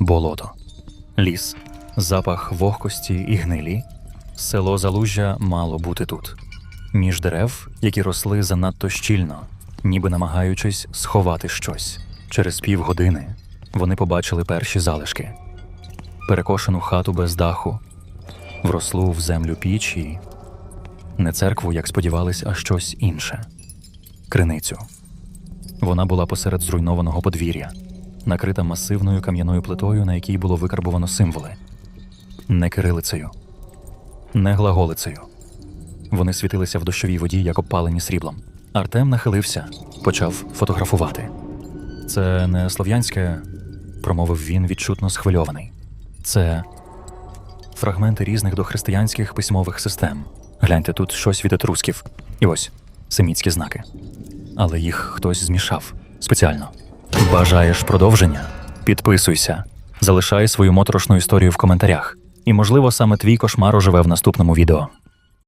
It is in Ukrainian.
болото, ліс, запах вогкості і гнилі. Село Залужжя мало бути тут, між дерев, які росли занадто щільно, ніби намагаючись сховати щось. Через півгодини вони побачили перші залишки, перекошену хату без даху, врослу в землю піч і не церкву, як сподівались, а щось інше криницю. Вона була посеред зруйнованого подвір'я, накрита масивною кам'яною плитою, на якій було викарбовано символи не кирилицею, не глаголицею. Вони світилися в дощовій воді, як опалені сріблом. Артем нахилився, почав фотографувати. Це не слов'янське, промовив він відчутно схвильований. Це фрагменти різних дохристиянських письмових систем. Гляньте, тут щось від етрусків. І ось семітські знаки. Але їх хтось змішав спеціально. Бажаєш продовження? Підписуйся, залишай свою моторошну історію в коментарях. І, можливо, саме твій кошмар оживе в наступному відео.